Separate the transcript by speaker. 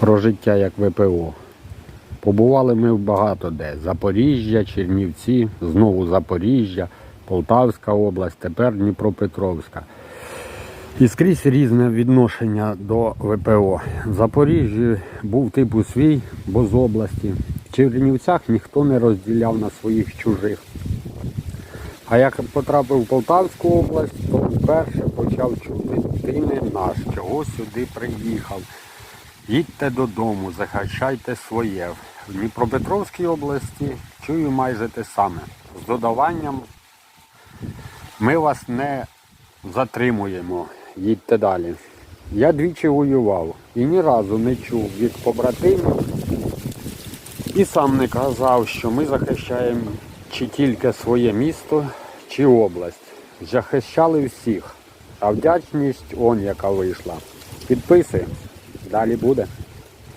Speaker 1: про життя як ВПО. Побували ми багато де. Запоріжжя, Чернівці, знову Запоріжжя, Полтавська область, тепер Дніпропетровська. І скрізь різне відношення до ВПО. В Запоріжжі був типу свій, бо з області. В Чернівцях ніхто не розділяв на своїх чужих. А як потрапив в Полтавську область, то вперше почав чути, ти не наш, чого сюди приїхав. Їдьте додому, захищайте своє. В Дніпропетровській області чую майже те саме. З додаванням ми вас не затримуємо, їдьте далі. Я двічі воював і ні разу не чув від побратимів і сам не казав, що ми захищаємо чи тільки своє місто, чи область. Захищали всіх. А вдячність он яка вийшла. Підписуємось. Далі буде.